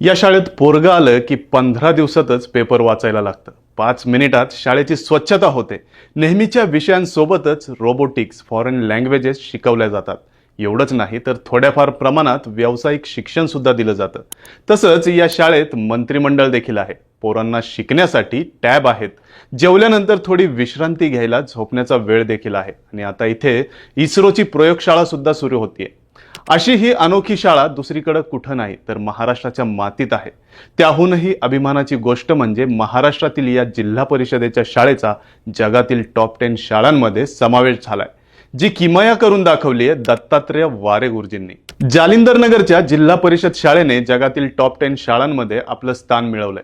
या शाळेत पोरगं आलं की पंधरा दिवसातच पेपर वाचायला लागतं. पाच मिनिटात शाळेची स्वच्छता होते. नेहमीच्या विषयांसोबतच रोबोटिक्स फॉरेन लँग्वेजेस शिकवल्या जातात. एवढंच नाही तर थोड्याफार प्रमाणात व्यावसायिक शिक्षण सुद्धा दिलं जातं. तसंच या शाळेत मंत्रिमंडळ देखील आहे. पोरांना शिकण्यासाठी टॅब आहेत. जेवल्यानंतर थोडी विश्रांती घ्यायला झोपण्याचा वेळ देखील आहे. आणि आता इथे इस्रोची प्रयोगशाळा सुद्धा सुरू होतीये. अशी ही अनोखी शाळा दुसरीकडे कुठं नाही तर महाराष्ट्राच्या मातीत आहे. त्याहूनही अभिमानाची गोष्ट म्हणजे महाराष्ट्रातील या जिल्हा परिषदेच्या शाळेचा जगातील टॉप टेन शाळांमध्ये समावेश झालाय जी किमया करून दाखवली आहे दत्तात्रेय वारे गुरुजींनी जालिंदर नगरच्या जिल्हा परिषद शाळेने जगातील टॉप टेन शाळांमध्ये आपलं स्थान मिळवलंय.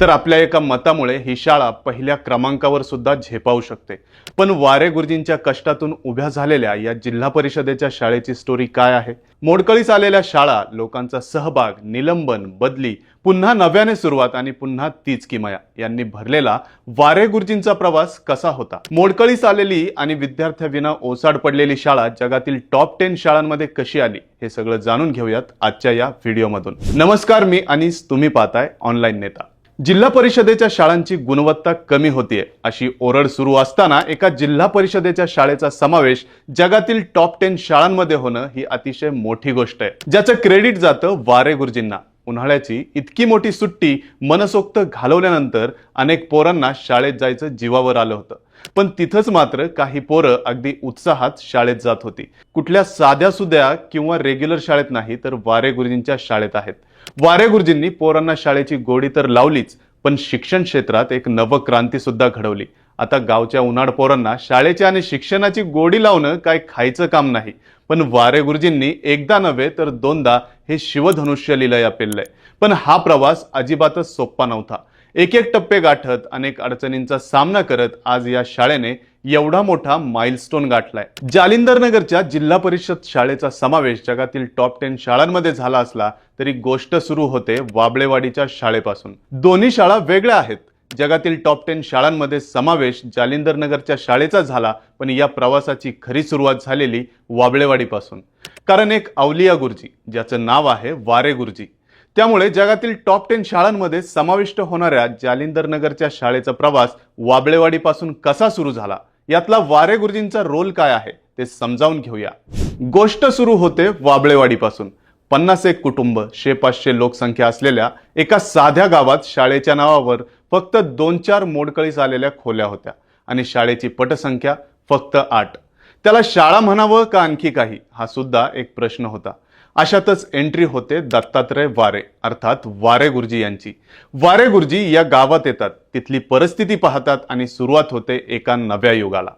तर आपल्या एका मतामुळे ही शाळा पहिल्या क्रमांकावर सुद्धा झेपावू शकते. पण वारे गुरुजींच्या कष्टातून उभ्या झालेल्या या जिल्हा परिषदेच्या शाळेची स्टोरी काय आहे? मोडकळीस आलेल्या शाळा लोकांचा सहभाग निलंबन बदली पुन्हा नव्याने सुरुवात आणि पुन्हा तीच किमया यांनी भरलेला वारे गुरुजींचा प्रवास कसा होता? मोडकळीस आलेली आणि विद्यार्थ्याविना ओसाड पडलेली शाळा जगातील टॉप टेन शाळांमध्ये कशी आली? हे सगळं जाणून घेऊयात आजच्या या व्हिडिओमधून नमस्कार मी अनिस. तुम्ही पाहताय ऑनलाईन नेता. जिल्हा परिषदेच्या शाळांची गुणवत्ता कमी होतीये अशी ओरड सुरू असताना एका जिल्हा परिषदेच्या शाळेचा समावेश जगातील टॉप टेन शाळांमध्ये होणं ही अतिशय मोठी गोष्ट आहे. ज्याचं क्रेडिट जातं वारे गुरुजींना. उन्हाळ्याची इतकी मोठी सुट्टी मनसोक्त घालवल्यानंतर अनेक पोरांना शाळेत जायचं जीवावर आलं होतं. पण तिथंच मात्र काही पोरं अगदी उत्साहात शाळेत जात होती. कुठल्या साध्या सुद्या किंवा रेग्युलर शाळेत नाही तर वारे गुरुजींच्या शाळेत आहेत. वारे गुरुजींनी पोरांना शाळेची गोडी तर लावलीच पण शिक्षण क्षेत्रात एक नवक्रांती सुद्धा घडवली. आता गावच्या उन्हाळ पोरांना शाळेची आणि शिक्षणाची गोडी लावणं काय खायचं काम नाही. पण वारे गुरुजींनी एकदा नव्हे तर दोनदा हे शिवधनुष्य लिलय पेललंय. पण हा प्रवास अजिबातच सोप्पा नव्हता. एक एक टप्पे गाठत अनेक अडचणींचा सामना करत आज या शाळेने एवढा मोठा माइलस्टोन गाठलाय. जालिंदर नगरच्या जिल्हा परिषद शाळेचा समावेश जगातील टॉप टेन शाळांमध्ये झाला असला तरी गोष्ट सुरू होते वाबळेवाडीच्या शाळेपासून. दोन्ही शाळा वेगळ्या आहेत. जगातील टॉप टेन शाळांमध्ये समावेश जालिंदर नगरच्या शाळेचा झाला पण या प्रवासाची खरी सुरुवात झालेली वाबळेवाडीपासून. कारण एक अवलिया गुरुजी ज्याचं नाव आहे वारे गुरुजी. त्यामुळे जगातील टॉप टेन शाळांमध्ये समाविष्ट होणाऱ्या जालिंदर नगरच्या शाळेचा प्रवास वाबळेवाडीपासून कसा सुरू झाला? यातला वारे गुरुजींचा रोल काय आहे ते समजावून घेऊया. गोष्ट सुरू होते वाबळेवाडीपासून. पन्नास एक कुटुंब शे पाचशे लोकसंख्या असलेल्या एका साध्या गावात शाळेच्या नावावर फक्त दोन चार मोडकळीस आलेल्या खोल्या होत्या आणि शाळेची पटसंख्या फक्त आठ. त्याला शाळा म्हणावं का आणखी काही? हा सुद्धा एक प्रश्न होता. अशातच एंट्री होते दत्तात्रय वारे अर्थात वारे गुरुजी यांची. वारे गुरुजी या गावात येतात. तिथली परिस्थिती पाहतात आणि सुरुवात होते एका नव्या युगाला.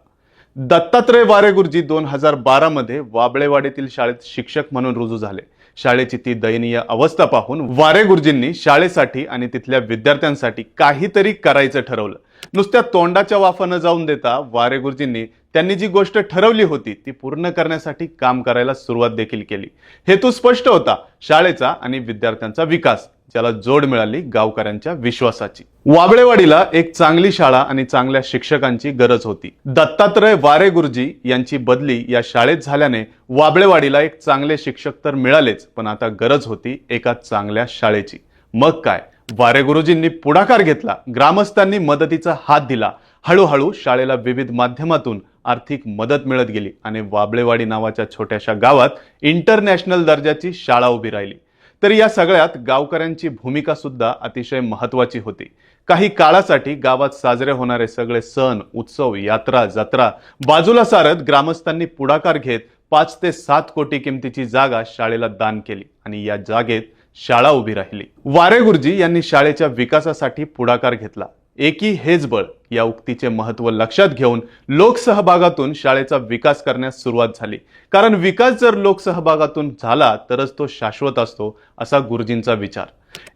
दत्तात्रय वारे गुरुजी दोन हजार बारा मध्ये वाबळेवाडीतील शाळेत शिक्षक म्हणून रुजू झाले. शाळेची ती दयनीय अवस्था पाहून वारे गुरुजींनी शाळेसाठी आणि तिथल्या विद्यार्थ्यांसाठी काहीतरी करायचं ठरवलं. नुसत्या तोंडाच्या वाफानं जाऊन देता वारे गुरुजींनी. त्यांनी जी गोष्ट ठरवली होती ती पूर्ण करण्यासाठी काम करायला सुरुवात देखील केली. हेतू स्पष्ट होता शाळेचा आणि विद्यार्थ्यांचा विकास ज्याला जोड मिळाली गावकऱ्यांच्या विश्वासाची. वाबळेवाडीला एक चांगली शाळा आणि चांगल्या शिक्षकांची गरज होती. दत्तात्रय वारे गुरुजी यांची बदली या शाळेत झाल्याने वाबळेवाडीला एक चांगले शिक्षक तर मिळालेच पण आता गरज होती एका चांगल्या शाळेची. मग काय? वारे गुरुजींनी पुढाकार घेतला. ग्रामस्थांनी मदतीचा हात दिला. हळूहळू शाळेला विविध माध्यमातून आर्थिक मदत मिळत गेली आणि वाबळेवाडी नावाच्या छोट्याशा गावात इंटरनॅशनल दर्जाची शाळा उभी राहिली. तर या सगळ्यात गावकऱ्यांची भूमिका सुद्धा अतिशय महत्वाची होती. काही काळासाठी गावात साजरे होणारे सगळे सण उत्सव यात्रा जत्रा बाजूला सारत ग्रामस्थांनी पुढाकार घेत पाच ते सात कोटी किमतीची जागा शाळेला दान केली आणि या जागेत शाळा उभी राहिली. वारे गुरुजी यांनी शाळेच्या विकासासाठी पुढाकार घेतला. एकी हेच बळ या उक्तीचे महत्त्व लक्षात घेऊन लोकसहभागातून शाळेचा विकास करण्यास सुरुवात झाली. कारण विकास जर लोकसहभागातून झाला तरच तो शाश्वत असतो असा गुरुजींचा विचार.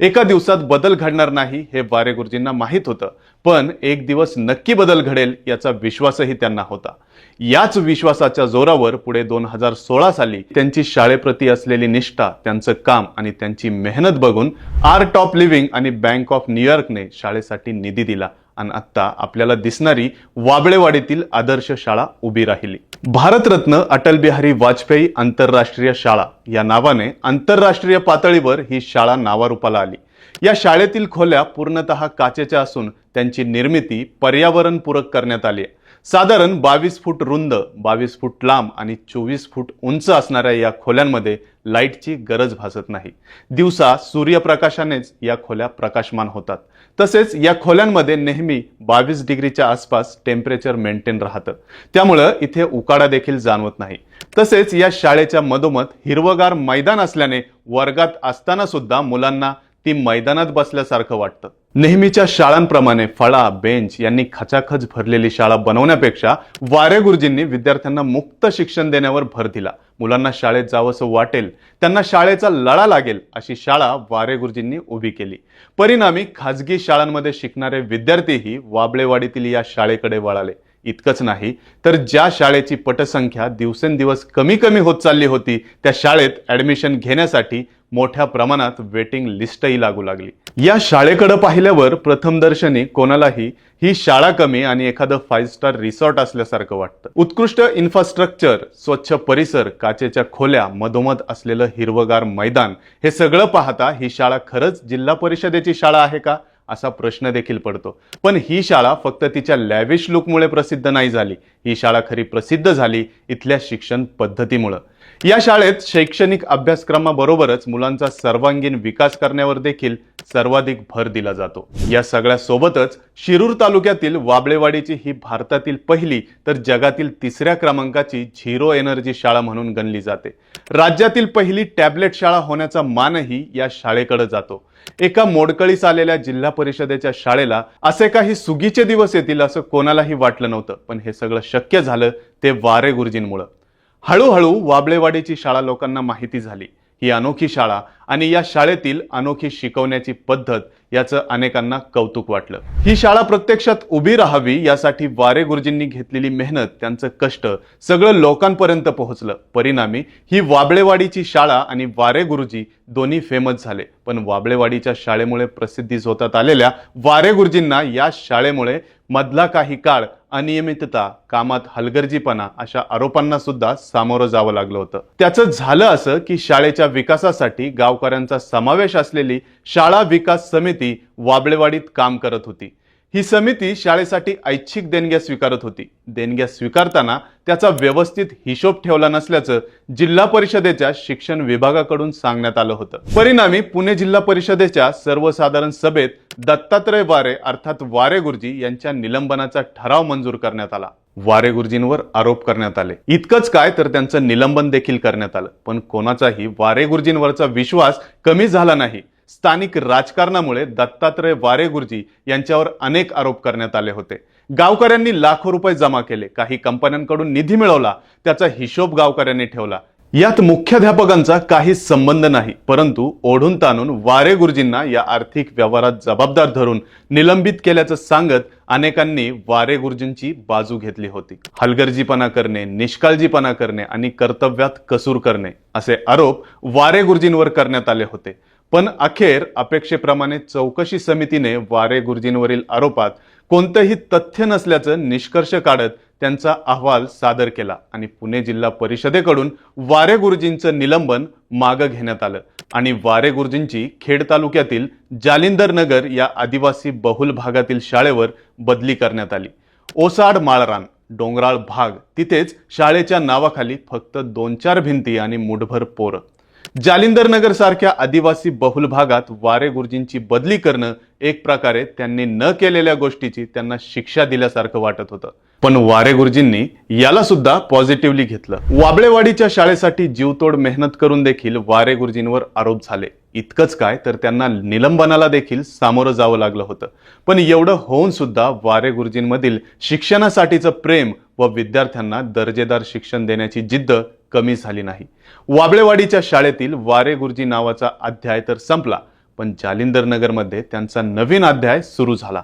एका दिवसात बदल घडणार नाही हे वारे गुरुजींना माहीत होतं पण एक दिवस नक्की बदल घडेल याचा विश्वासही त्यांना होता. याच विश्वासाच्या जोरावर पुढे दोन हजार सोळा साली त्यांची शाळेप्रती असलेली निष्ठा त्यांचं काम आणि त्यांची मेहनत बघून आर्ट ऑफ लिव्हिंग आणि बँक ऑफ न्यूयॉर्कने शाळेसाठी निधी दिला. आणि आत्ता आपल्याला दिसणारी वाबळेवाडीतील आदर्श शाळा उभी राहिली. भारतरत्न अटल बिहारी वाजपेयी आंतरराष्ट्रीय शाळा या नावाने आंतरराष्ट्रीय पातळीवर ही शाळा नावारूपाला आली. या शाळेतील खोल्या पूर्णतः काचेच्या असून त्यांची निर्मिती पर्यावरणपूरक करण्यात आली आहे. साधारण बावीस फूट रुंद बावीस फूट लांब आणि चोवीस फूट उंच असणाऱ्या या खोल्यांमध्ये लाईटची गरज भासत नाही. दिवसा सूर्यप्रकाशानेच या खोल्या प्रकाशमान होतात. तसेच या खोल्यांमध्ये नेहमी बावीस डिग्रीच्या आसपास टेम्परेचर मेंटेन राहतं. त्यामुळं इथे उकाडा देखील जाणवत नाही. तसेच या शाळेच्या मधोमध हिरवगार मैदान असल्याने वर्गात असताना सुद्धा मुलांना ती मैदानात बसल्यासारखं वाटतं. नेहमीच्या शाळांप्रमाणे फळा बेंच यांनी खचाखच भरलेली शाळा बनवण्यापेक्षा वारे गुरुजींनी विद्यार्थ्यांना मुक्त शिक्षण देण्यावर भर दिला. मुलांना शाळेत जावंसं वाटेल त्यांना शाळेचा लळा लागेल अशी शाळा वारे गुरुजींनी उभी केली. परिणामी खाजगी शाळांमध्ये शिकणारे विद्यार्थीही वाबळेवाडीतील या शाळेकडे वळाले. इतकंच नाही तर ज्या शाळेची पटसंख्या दिवसेंदिवस कमी कमी होत चालली होती त्या शाळेत ऍडमिशन घेण्यासाठी मोठ्या प्रमाणात वेटिंग लिस्टही लागू लागली. या शाळेकडे पाहिल्यावर प्रथमदर्शनी कोणालाही ही शाळा कमी आणि एखादं फाईव्ह स्टार रिसॉर्ट असल्यासारखं वाटतं. उत्कृष्ट इन्फ्रास्ट्रक्चर स्वच्छ परिसर काचेच्या खोल्या मधोमध असलेलं हिरवगार मैदान हे सगळं पाहता ही शाळा खरंच जिल्हा परिषदेची शाळा आहे का? असा प्रश्न देखील पडतो. पण ही शाळा फक्त तिच्या लॅविश लुकमुळे प्रसिद्ध नाही झाली. ही शाळा खरी प्रसिद्ध झाली इथल्या शिक्षण पद्धतीमुळं. या शाळेत शैक्षणिक अभ्यासक्रमाबरोबरच मुलांचा सर्वांगीण विकास करण्यावर देखील सर्वाधिक भर दिला जातो. या सगळ्या सोबतच शिरूर तालुक्यातील वाबळेवाडीची ही भारतातील पहिली तर जगातील तिसऱ्या क्रमांकाची झिरो एनर्जी शाळा म्हणून गणली जाते. राज्यातील पहिली टॅबलेट शाळा होण्याचा मानही या शाळेकडे जातो. एका मोडकळीस आलेल्या जिल्हा परिषदेच्या शाळेला असे काही सुगीचे दिवस येतील असं कोणालाही वाटलं नव्हतं पण हे सगळं शक्य झालं ते वारे गुरुजींमुळं हळूहळू वाबळेवाडीची शाळा लोकांना माहिती झाली. ही अनोखी शाळा आणि या शाळेतील अनोखी शिकवण्याची पद्धत याचं अनेकांना कौतुक वाटलं. ही शाळा प्रत्यक्षात उभी राहावी यासाठी वारे गुरुजींनी घेतलेली मेहनत त्यांचं कष्ट सगळं लोकांपर्यंत पोहोचलं. परिणामी ही वाबळेवाडीची शाळा आणि वारे गुरुजी दोन्ही फेमस झाले. पण वाबळेवाडीच्या शाळेमुळे प्रसिद्धीस होतात आलेल्या वारे गुरुजींना या शाळेमुळे मधला काही काळ अनियमितता कामात हलगर्जीपणा अशा आरोपांना सुद्धा सामोरं जावं लागलं होतं. त्याचं झालं असं की शाळेच्या विकासासाठी गावकऱ्यांचा समावेश असलेली शाळा विकास समिती वाबळेवाडीत काम करत होती. ही समिती शाळेसाठी ऐच्छिक देणग्या स्वीकारत होती. देणग्या स्वीकारताना त्याचा व्यवस्थित हिशोब ठेवला नसल्याचं जिल्हा परिषदेच्या शिक्षण विभागाकडून सांगण्यात आलं होतं. परिणामी पुणे जिल्हा परिषदेच्या सर्वसाधारण सभेत दत्तात्रय वारे अर्थात वारे गुरुजी यांच्या निलंबनाचा ठराव मंजूर करण्यात आला. वारे गुरुजींवर आरोप करण्यात आले. इतकंच काय तर त्यांचं निलंबन देखील करण्यात आलं. पण कोणाचाही वारे गुरुजींवरचा विश्वास कमी झाला नाही. स्थानिक राजकारणामुळे दत्तात्रय वारे गुरुजी यांच्यावर अनेक आरोप करण्यात आले होते. गावकऱ्यांनी लाखो रुपये जमा केले. काही कंपन्यांकडून निधी मिळवला. त्याचा हिशोब गावकऱ्यांनी ठेवला. यात मुख्याध्यापकांचा काही संबंध नाही. परंतु ओढून ताणून वारे गुरुजींना या आर्थिक व्यवहारात जबाबदार धरून निलंबित केल्याचं सांगत अनेकांनी वारे गुरुजींची बाजू घेतली होती. हलगर्जीपणा करणे निष्काळजीपणा करणे आणि कर्तव्यात कसूर करणे असे आरोप वारे गुरुजींवर करण्यात आले होते. पण अखेर अपेक्षेप्रमाणे चौकशी समितीने वारे गुरुजींवरील आरोपात कोणतंही तथ्य नसल्याचं निष्कर्ष काढत त्यांचा अहवाल सादर केला आणि पुणे जिल्हा परिषदेकडून वारे गुरुजींचं निलंबन मागं घेण्यात आलं. आणि वारे गुरुजींची खेड तालुक्यातील जालिंदर नगर या आदिवासी बहुल भागातील शाळेवर बदली करण्यात आली. ओसाड माळरान डोंगराळ भाग तिथेच शाळेच्या नावाखाली फक्त दोन चार भिंती आणि मुठभर पोरं. जालिंदर नगर सारख्या आदिवासी बहुल भागात वारे गुरुजींची बदली करणं एक प्रकारे त्यांनी न केलेल्या गोष्टीची त्यांना शिक्षा दिल्यासारखं वाटत होतं. पण वारे गुरुजींनी याला सुद्धा पॉझिटिव्हली घेतलं. वाबळेवाडीच्या शाळेसाठी जीवतोड मेहनत करून देखील वारे गुरुजींवर आरोप झाले. इतकंच काय तर त्यांना निलंबनाला देखील सामोरं जावं लागलं होतं. पण एवढं होऊन सुद्धा वारे गुरुजींमधील शिक्षणासाठीचं प्रेम व विद्यार्थ्यांना दर्जेदार शिक्षण देण्याची जिद्द कमी झाली नाही. वाबळेवाडीच्या शाळेतील वारे गुरुजी नावाचा अध्याय तर संपला पण जालिंदर नगरमध्ये त्यांचा नवीन अध्याय सुरू झाला.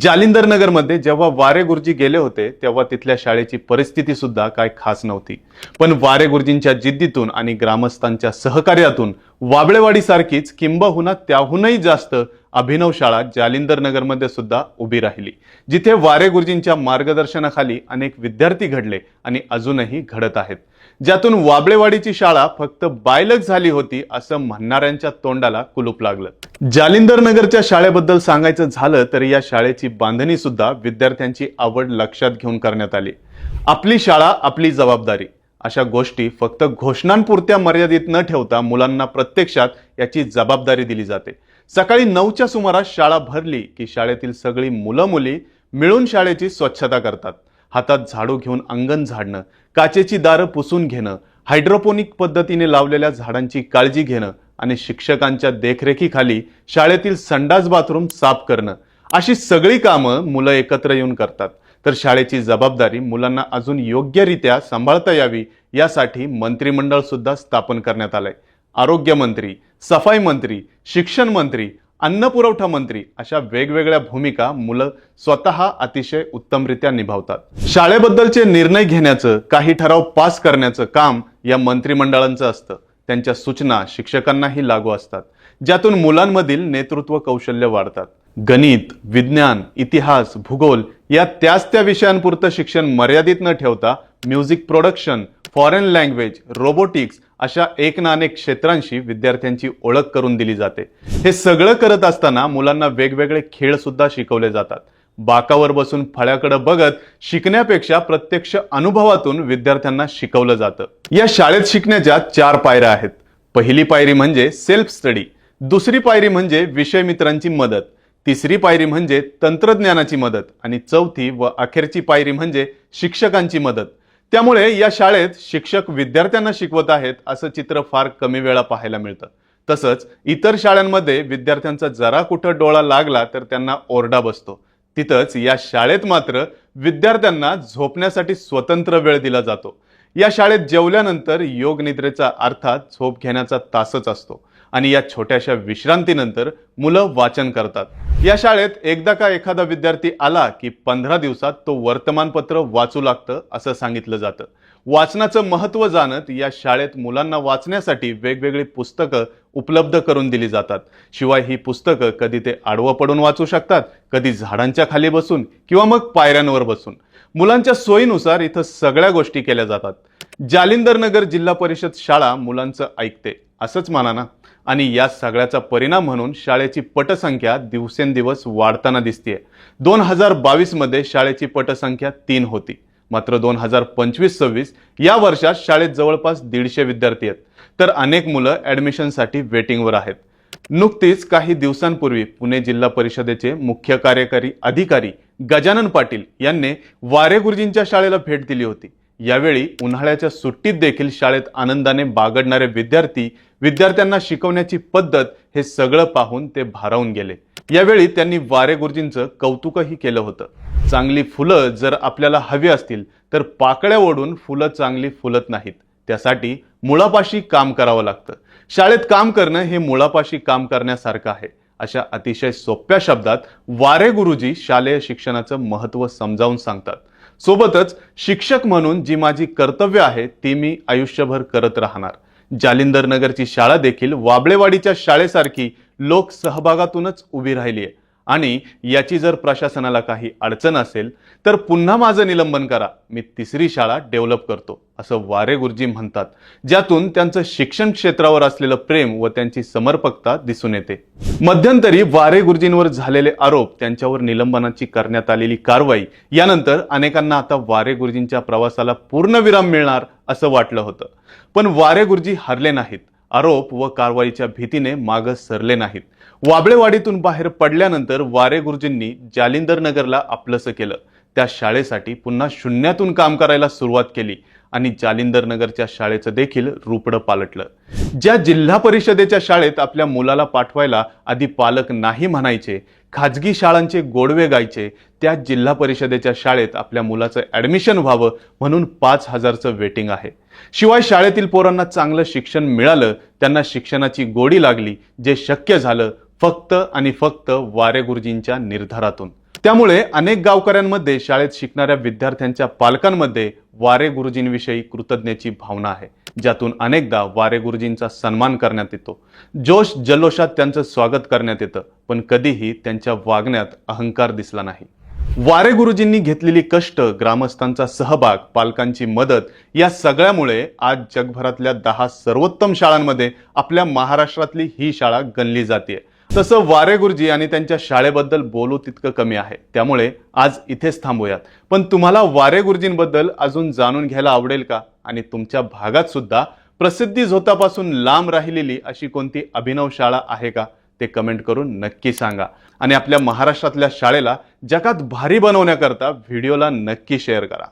जालिंदर नगरमध्ये जेव्हा वारे गुरुजी गेले होते तेव्हा तिथल्या शाळेची परिस्थिती सुद्धा काय खास नव्हती. पण वारे गुरुजींच्या जिद्दीतून आणि ग्रामस्थांच्या सहकार्यातून वाबळेवाडी सारखीच किंबहुना त्याहूनही जास्त अभिनव शाळा जालिंदर नगरमध्ये सुद्धा उभी राहिली जिथे वारे गुरुजींच्या मार्गदर्शनाखाली अनेक विद्यार्थी घडले आणि अजूनही घडत आहेत. ज्यातून वाबळेवाडीची शाळा फक्त बायलक झाली होती असं म्हणणाऱ्यांच्या तोंडाला कुलूप लागलं. जालिंदर नगरच्या शाळेबद्दल सांगायचं झालं तर या शाळेची बांधणी सुद्धा विद्यार्थ्यांची आवड लक्षात घेऊन करण्यात आली. आपली शाळा आपली जबाबदारी. अशा गोष्टी फक्त घोषणांपुरत्या मर्यादित न ठेवता मुलांना प्रत्यक्षात याची जबाबदारी दिली जाते. सकाळी नऊच्या सुमारास शाळा भरली की शाळेतील सगळी मुलं मुली मिळून शाळेची स्वच्छता करतात. हातात झाडू घेऊन अंगण झाडणं काचेची दारं पुसून घेणं हायड्रोपोनिक पद्धतीने लावलेल्या झाडांची काळजी घेणं आणि शिक्षकांच्या देखरेखीखाली शाळेतील संडास बाथरूम साफ करणं अशी सगळी कामं मुलं एकत्र येऊन करतात. तर शाळेची जबाबदारी मुलांना अजून योग्यरित्या सांभाळता यावी यासाठी मंत्रिमंडळ सुद्धा स्थापन करण्यात आलंय. आरोग्यमंत्री सफाई मंत्री शिक्षण मंत्री अन्न पुरवठा मंत्री अशा वेगवेगळ्या भूमिका मुलं स्वतः अतिशय उत्तमरित्या निभावतात. शाळेबद्दलचे निर्णय घेण्याचं काही ठराव पास करण्याचं काम या मंत्रिमंडळांचं असतं. त्यांच्या सूचना शिक्षकांनाही लागू असतात. ज्यातून मुलांमधील नेतृत्व कौशल्य वाढतात. गणित विज्ञान इतिहास भूगोल या त्याच त्या विषयांपुरतं शिक्षण मर्यादित न ठेवता music production foreign language robotics अशा एक ना अनेक क्षेत्रांशी विद्यार्थ्यांची ओळख करून दिली जाते. हे सगळं करत असताना मुलांना वेगवेगळे खेळ सुद्धा शिकवले जातात. बाकावर बसून फळ्याकडे बघत शिकण्यापेक्षा प्रत्यक्ष अनुभवातून विद्यार्थ्यांना शिकवलं जातं. या शाळेत शिकण्याच्या चार पायऱ्या आहेत. पहिली पायरी म्हणजे सेल्फ स्टडी दुसरी पायरी म्हणजे विषय मित्रांची मदत. तिसरी पायरी म्हणजे तंत्रज्ञानाची मदत. आणि चौथी व अखेरची पायरी म्हणजे शिक्षकांची मदत. त्यामुळे या शाळेत शिक्षक विद्यार्थ्यांना शिकवत आहेत असं चित्र फार कमी वेळा पाहायला मिळतं. तसंच इतर शाळांमध्ये विद्यार्थ्यांचा जरा कुठं डोळा लागला तर त्यांना ओरडा बसतो. तिथंच या शाळेत मात्र विद्यार्थ्यांना झोपण्यासाठी स्वतंत्र वेळ दिला जातो. या शाळेत जेवल्यानंतर योग निद्रेचा अर्थात झोप घेण्याचा तासच असतो आणि या छोट्याशा विश्रांतीनंतर मुलं वाचन करतात. या शाळेत एकदा का एखादा विद्यार्थी आला की पंधरा दिवसात तो वर्तमानपत्र वाचू लागतं असं सांगितलं जातं. वाचनाचं महत्त्व जाणत या शाळेत मुलांना वाचण्यासाठी वेगवेगळी पुस्तकं उपलब्ध करून दिली जातात. शिवाय ही पुस्तकं कधी ते आडवं पडून वाचू शकतात कधी झाडांच्या खाली बसून किंवा मग पायऱ्यांवर बसून. मुलांच्या सोयीनुसार इथं सगळ्या गोष्टी केल्या जातात. जालिंदर नगर जिल्हा परिषद शाळा मुलांचं ऐकते. असंच माना ना. आणि या सगळ्याचा परिणाम म्हणून शाळेची पटसंख्या दिवसेंदिवस वाढताना दिसतेय. दोन हजार बावीसमध्ये शाळेची पटसंख्या तीन होती. मात्र दोन हजार पंचवीस सव्वीस या वर्षात शाळेत जवळपास दीडशे विद्यार्थी आहेत. तर अनेक मुलं ऍडमिशनसाठी वेटिंगवर आहेत. नुकतीच काही दिवसांपूर्वी पुणे जिल्हा परिषदेचे मुख्य कार्यकारी अधिकारी गजानन पाटील यांनी वारे गुरुजींच्या शाळेला भेट दिली होती. यावेळी उन्हाळ्याच्या सुट्टीत देखील शाळेत आनंदाने बागडणारे विद्यार्थी विद्यार्थ्यांना शिकवण्याची पद्धत हे सगळं पाहून ते भारावून गेले. यावेळी त्यांनी वारे गुरुजींचं कौतुकही केलं होतं. चांगली फुलं जर आपल्याला हवी असतील तर पाकळ्या ओढून फुलं चांगली फुलत नाहीत. त्यासाठी मुळापाशी काम करावं लागतं. शाळेत काम करणं हे मुळापाशी काम करण्यासारखं आहे. अशा अतिशय सोप्या शब्दात वारे गुरुजी शालेय शिक्षणाचं महत्त्व समजावून सांगतात. सोबतच शिक्षक म्हणून जी माझी कर्तव्य आहे ती मी आयुष्यभर करत राहणार. जालिंदर नगरची शाळा देखील वाबळेवाडीच्या शाळेसारखी लोक सहभागातूनच उभी राहिली आहे आणि याची जर प्रशासनाला काही अडचण असेल तर पुन्हा माझं निलंबन करा. मी तिसरी शाळा डेव्हलप करतो असं वारे गुरुजी म्हणतात. ज्यातून त्यांचं शिक्षण क्षेत्रावर असलेलं प्रेम व त्यांची समर्पकता दिसून येते. मध्यंतरी वारे गुरुजींवर झालेले आरोप त्यांच्यावर निलंबनाची करण्यात आलेली कारवाई यानंतर अनेकांना आता वारे गुरुजींच्या प्रवासाला पूर्ण विराम मिळणार असं वाटलं होतं. पण वारे गुरुजी हरले नाहीत. आरोप व कारवाईच्या भीतीने मागं सरले नाहीत. वाबळेवाडीतून बाहेर पडल्यानंतर वारे गुरुजींनी जालिंदर नगरला आपलंसं केलं. त्या शाळेसाठी पुन्हा शून्यातून काम करायला सुरुवात केली आणि जालिंदर नगरच्या शाळेचं देखील रुपडं पालटलं. ज्या जिल्हा परिषदेच्या शाळेत आपल्या मुलाला पाठवायला आधी पालक नाही म्हणायचे खाजगी शाळांचे गोडवे गायचे त्या जिल्हा परिषदेच्या शाळेत आपल्या मुलाचं ऍडमिशन व्हावं म्हणून पाच हजारचं वेटिंग आहे. शिवाय शाळेतील पोरांना चांगलं शिक्षण मिळालं त्यांना शिक्षणाची गोडी लागली जे शक्य झालं फक्त आणि फक्त वारे गुरुजींच्या निर्धारातून. त्यामुळे अनेक गावकऱ्यांमध्ये शाळेत शिकणाऱ्या विद्यार्थ्यांच्या पालकांमध्ये वारे गुरुजींविषयी कृतज्ञतेची भावना आहे ज्यातून अनेकदा वारे गुरुजींचा सन्मान करण्यात येतो. जोश जल्लोषात त्यांचं स्वागत करण्यात येतं पण कधीही त्यांच्या वागण्यात अहंकार दिसला नाही. वारे गुरुजींनी घेतलेली कष्ट ग्रामस्थांचा सहभाग पालकांची मदत या सगळ्यामुळे आज जगभरातल्या दहा सर्वोत्तम शाळांमध्ये आपल्या महाराष्ट्रातली ही शाळा गणली जाते तसं वारे गुरुजी आणि त्यांच्या शाळेबद्दल बोलू तितकं कमी आहे. त्यामुळे आज इथेच थांबूयात. पण तुम्हाला वारे गुरुजींबद्दल अजून जाणून घ्यायला आवडेल का? आणि तुमच्या भागात सुद्धा प्रसिद्धी झोतापासून लांब राहिलेली अशी कोणती अभिनव शाळा आहे का? ते कमेंट करून नक्की सांगा. आणि आपल्या महाराष्ट्रातल्या शाळेला जगात भारी बनवण्याकरता व्हिडिओला नक्की शेअर करा.